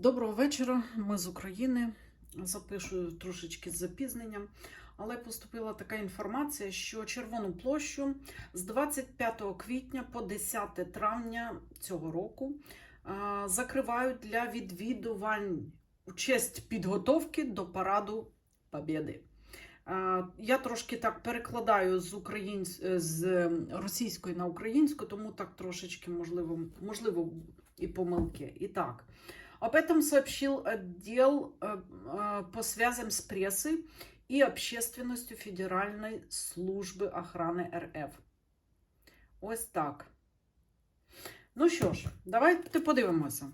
Доброго вечора. Ми з України. Запишу трошечки з запізненням. Але поступила така інформація, що Червону площу з 25 квітня по 10 травня цього року закривають для відвідувань у честь підготовки до параду Побєди. Я трошки так перекладаю з українсь... з російської на українську, тому так трошечки можливо, можливо і помилки. І так. Об этом сообщил отдел э, э, по связям с прессой и общественностью Федеральной служби охрани РФ. Ось так. Ну що ж, давайте подивимося.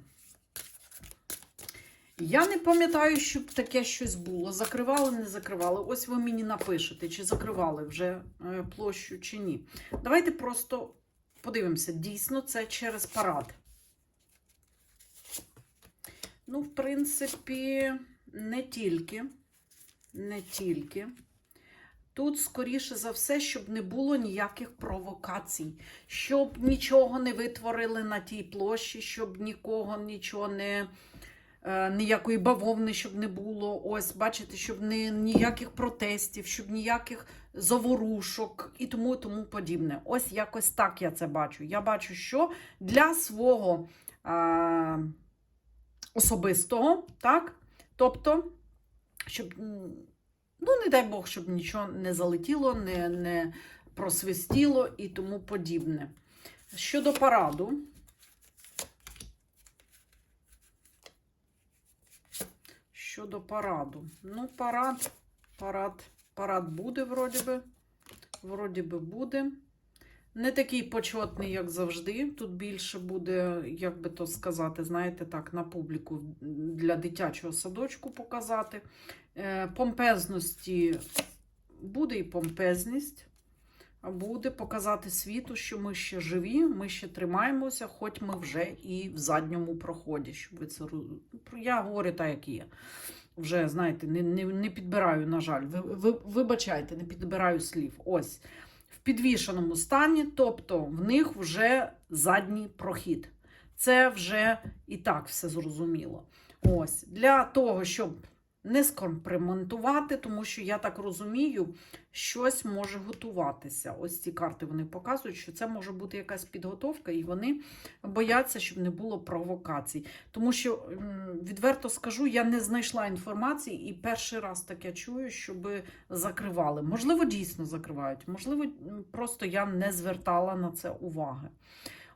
Я не пам'ятаю, щоб таке щось було. Закривали, не закривали. Ось ви мені напишете, чи закривали вже е, площу, чи ні. Давайте просто подивимося. Дійсно, це через парад. Ну, в принципі, не тільки. Не тільки. Тут, скоріше за все, щоб не було ніяких провокацій, щоб нічого не витворили на тій площі, щоб нікого нічого не. е, Ніякої бавовни, щоб не було. Ось, бачите, щоб не, ніяких протестів, щоб ніяких заворушок і тому тому подібне. Ось якось так я це бачу. Я бачу, що для свого. А, особистого, так? Тобто, щоб, ну, не дай Бог, щоб нічого не залетіло, не, не просвистіло і тому подібне. Щодо параду. Щодо параду. Ну, парад, парад, парад буде, вроді би. Вроді би буде. Не такий почетний, як завжди. Тут більше буде, як би то сказати, знаєте, так, на публіку для дитячого садочку показати. Е, Помпезності буде і помпезність. Буде показати світу, що ми ще живі, ми ще тримаємося, хоч ми вже і в задньому проході. Щоб ви це Я говорю так, як є. Вже, знаєте, не, не, не підбираю, на жаль. Ви, ви, вибачайте, не підбираю слів. Ось в підвішеному стані, тобто в них вже задній прохід. Це вже і так все зрозуміло. Ось для того, щоб не скомприментувати, тому що я так розумію, щось може готуватися. Ось ці карти вони показують, що це може бути якась підготовка, і вони бояться, щоб не було провокацій. Тому що, відверто скажу, я не знайшла інформації і перший раз таке чую, щоб закривали. Можливо, дійсно закривають, можливо, просто я не звертала на це уваги.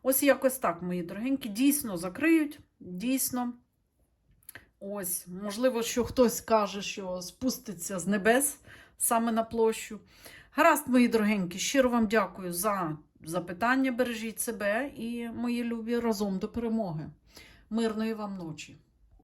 Ось якось так, мої дорогенькі, дійсно закриють, дійсно. Ось, можливо, що хтось каже, що спуститься з небес саме на площу. Гаразд, мої дорогенькі, щиро вам дякую за запитання. Бережіть себе і мої любі разом до перемоги. Мирної вам ночі!